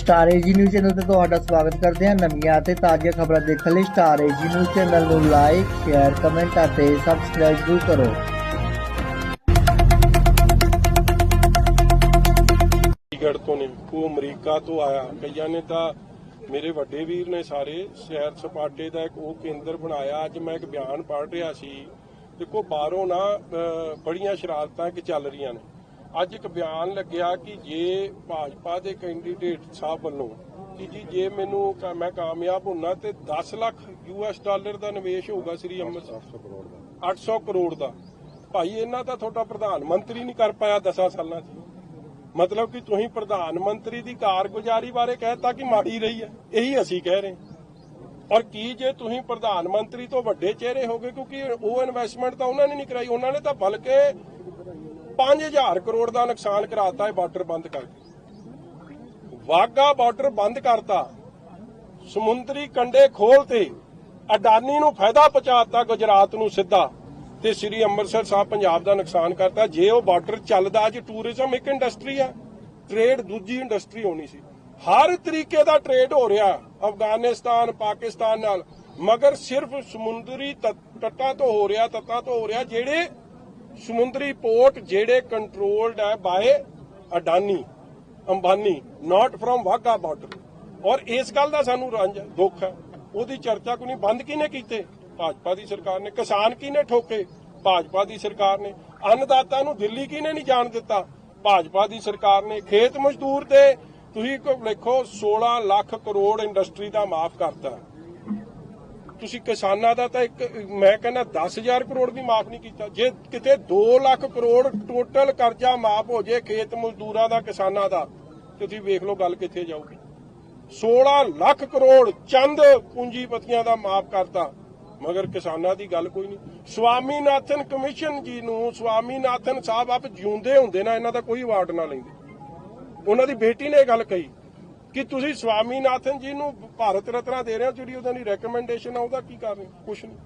Star AG news channel ਤੇ ਤੁਹਾਡਾ ਸਵਾਗਤ ਕਰਦੇ ਹਾਂ ਨਵੀਆਂ ਅਤੇ ਤਾਜ਼ੀਆਂ ਖਬਰਾਂ ਦੇਖਣ ਲਈ ਸਟਾਰ ਏਜੀ ਨਿਊਜ਼ ਚੈਨਲ ਨੂੰ ਲਾਈਕ ਸ਼ੇਅਰ ਕਮੈਂਟ ਅਤੇ ਸਬਸਕ੍ਰਾਈਬ ਜ਼ਰੂਰ ਕਰੋ। ਚੰਡੀਗੜ੍ਹ ਤੋਂ ਨੇ ਉਹ ਅਮਰੀਕਾ ਤੋਂ ਆਇਆ। ਕਈਆਂ ਨੇ ਤਾਂ ਮੇਰੇ ਵੱਡੇ ਵੀਰ ਨੇ ਸਾਰੇ ਸੈਰ ਸਪਾਟੇ ਦਾ ਇੱਕ ਉਹ ਕੇਂਦਰ ਬਣਾਇਆ। ਅੱਜ ਮੈਂ ਇੱਕ ਬਿਆਨ ਪੜ੍ਹ ਰਿਹਾ ਸੀ। ਦੇਖੋ ਬਾਹਰੋਂ ਨਾ ਅਹ, ਬੜੀਆਂ ਸ਼ਰਾਰਤਾਂ ਕਿ ਚੱਲ ਰਹੀਆਂ ਨੇ। ਅੱਜ ਇੱਕ ਬਿਆਨ ਲੱਗਿਆ ਕਿ ਜੇ ਭਾਜਪਾ ਦੇ ਕੈਂਡੀਡੇਟ ਸਾਹਿਬ ਵੱਲੋਂ ਕਿ ਜੀ ਜੇ ਮੈਨੂੰ ਮੈਂ ਕਾਮਯਾਬ ਹੁੰਨਾ ਤੇ 10 ਲੱਖ ਯੂਐਸ ਡਾਲਰ ਦਾ ਨਿਵੇਸ਼ ਹੋਊਗਾ ਸ੍ਰੀ ਅੰਮ੍ਰਿਤਸਰ। 800 ਕਰੋੜ ਦਾ। 800 ਕਰੋੜ ਦਾ। ਭਾਈ ਇਹਨਾਂ ਤਾਂ ਤੁਹਾਡਾ ਪ੍ਰਧਾਨ ਮੰਤਰੀ ਨਹੀਂ ਕਰ ਪਾਇਆ 10 ਸਾਲਾਂ 'ਚ। ਮਤਲਬ ਕਿ ਤੁਸੀਂ ਪ੍ਰਧਾਨ ਮੰਤਰੀ ਦੀ ਕਾਰਗੁਜ਼ਾਰੀ ਬਾਰੇ ਕਹਿਤਾ ਕਿ ਮਾੜੀ ਰਹੀ ਹੈ। ਇਹੀ ਅਸੀਂ ਕਹਿ ਰਹੇ। ਔਰ ਕੀ ਜੇ ਤੁਸੀਂ ਪ੍ਰਧਾਨ ਮੰਤਰੀ ਤੋਂ ਵੱਡੇ ਚਿਹਰੇ ਹੋਗੇ ਕਿਉਂਕਿ ਉਹ ਇਨਵੈਸਟਮੈਂਟ ਤਾਂ ਉਹਨਾਂ ਨੇ ਨਹੀਂ ਕਰਾਈ ਉਹਨਾਂ ਨੇ ਤਾਂ ਬਲਕਿ 5000 ਕਰੋੜ ਦਾ ਨੁਕਸਾਨ ਕਰਾਤਾ ਹੈ ਬਾਰਡਰ ਬੰਦ ਕਰਕੇ। ਵਾਗਾ ਬਾਰਡਰ ਬੰਦ ਕਰਤਾ। ਸਮੁੰਦਰੀ ਕੰਡੇ ਖੋਲਤੇ ਅਡਾਨੀ ਨੂੰ ਫਾਇਦਾ ਪਹੁੰਚਾਤਾ ਗੁਜਰਾਤ ਨੂੰ ਸਿੱਧਾ ਤੇ ਸ੍ਰੀ ਅੰਮ੍ਰਿਤਸਰ ਸਾਹਿਬ ਪੰਜਾਬ ਦਾ ਨੁਕਸਾਨ ਕਰਤਾ। ਜੇ ਉਹ ਬਾਰਡਰ ਚੱਲਦਾ, ਅੱਜ ਟੂਰਿਜ਼ਮ ਇੱਕ ਇੰਡਸਟਰੀ ਆ, ਟ੍ਰੇਡ ਦੂਜੀ ਇੰਡਸਟਰੀ ਹੋਣੀ ਸੀ। ਹਰ ਤਰੀਕੇ ਦਾ ਟ੍ਰੇਡ ਹੋ ਰਿਹਾ, ਅਫਗਾਨਿਸਤਾਨ, ਪਾਕਿਸਤਾਨ ਨਾਲ, ਮਗਰ ਸਿਰਫ ਸਮੁੰਦਰੀ ਤੱਟ- ਤੱਟਾਂ ਤੋਂ ਹੋ ਰਿਹਾ, ਤੱਤਾਂ ਤੋਂ ਹੋ ਰਿਹਾ, ਜਿਹੜੇ ਸਮੁੰਦਰੀ ਪੋਰਟ ਜਿਹੜੇ ਕੰਟਰੋਲਡ ਹੈ by Adani Ambani not from Wagah border ਔਰ ਇਸ ਗੱਲ ਦਾ ਸਾਨੂੰ ਰੰਜ ਦੁੱਖ ਹੈ। ਉਹਦੀ ਚਰਚਾ ਕੋਈ ਨਹੀਂ, ਬੰਦ ਕਿਹਨੇ ਕੀਤੇ? ਭਾਜਪਾ ਦੀ ਸਰਕਾਰ ਨੇ। ਕਿਸਾਨ ਕਿਹਨੇ ਠੋਕੇ? ਭਾਜਪਾ ਦੀ ਸਰਕਾਰ ਨੇ। ਅੰਨਦਾਤਾ ਨੂੰ ਦਿੱਲੀ ਕਿਹਨੇ ਨਹੀਂ ਜਾਣ ਦਿੱਤਾ? ਭਾਜਪਾ ਦੀ ਸਰਕਾਰ ਨੇ ਖੇਤ ਮਜ਼ਦੂਰ ਤੇ ਤੁਸੀਂ ਕੋ ਲਿਖੋ 16 ਲੱਖ ਕਰੋੜ ਇੰਡਸਟਰੀ ਦਾ ਮਾਫ ਕਰਤਾ। ਤੁਸੀਂ ਕਿਸਾਨਾਂ ਦਾ ਤਾਂ ਇੱਕ, ਮੈਂ ਕਹਿੰਦਾ 10000 ਕਰੋੜ ਵੀ ਮਾਫ ਨਹੀਂ ਕੀਤਾ। ਜੇ ਕਿਤੇ 2 ਲੱਖ ਕਰੋੜ ਟੋਟਲ ਕਰਜ਼ਾ ਮਾਫ ਹੋ ਜੇ ਖੇਤ ਮਜ਼ਦੂਰਾਂ ਦਾ, ਕਿਸਾਨਾਂ ਦਾ ਤੁਸੀਂ ਵੇਖ ਲਓ ਗੱਲ ਕਿੱਥੇ ਜਾਊਗੀ। 16 ਲੱਖ ਕਰੋੜ ਚੰਦ ਪੂੰਜੀਪਤੀਆਂ ਦਾ ਮਾਫ ਕਰਤਾ, ਮਗਰ ਕਿਸਾਨਾਂ ਦੀ ਗੱਲ ਕੋਈ ਨਹੀਂ। ਸਵਾਮੀਨਾਥਨ ਕਮਿਸ਼ਨ ਜੀ ਨੂੰ, ਸਵਾਮੀਨਾਥਨ ਸਾਹਿਬ ਆਪ ਜਿਉਂਦੇ ਹੁੰਦੇ ਨਾ, ਇਹਨਾਂ ਦਾ ਕੋਈ ਅਵਾਰਡ ਨਾ ਲੈਂਦੇ। ਉਹਨਾਂ ਦੀ ਬੇਟੀ ਨੇ ਇਹ ਗੱਲ ਕਹੀ। ਕਿ ਤੁਸੀਂ ਸਵਾਮੀਨਾਥਨ ਜੀ ਨੂੰ ਭਾਰਤ ਰਤਨਾ ਦੇ ਰਹੇ ਹੋ ਜਿਹੜੀ ਉਹਨਾਂ ਦੀ ਰეკਮੈਂਡੇਸ਼ਨ ਆ, ਉਹਦਾ ਕੀ ਕਰ ਰਹੇ ਹੋ? ਕੁਛ ਨਹੀਂ।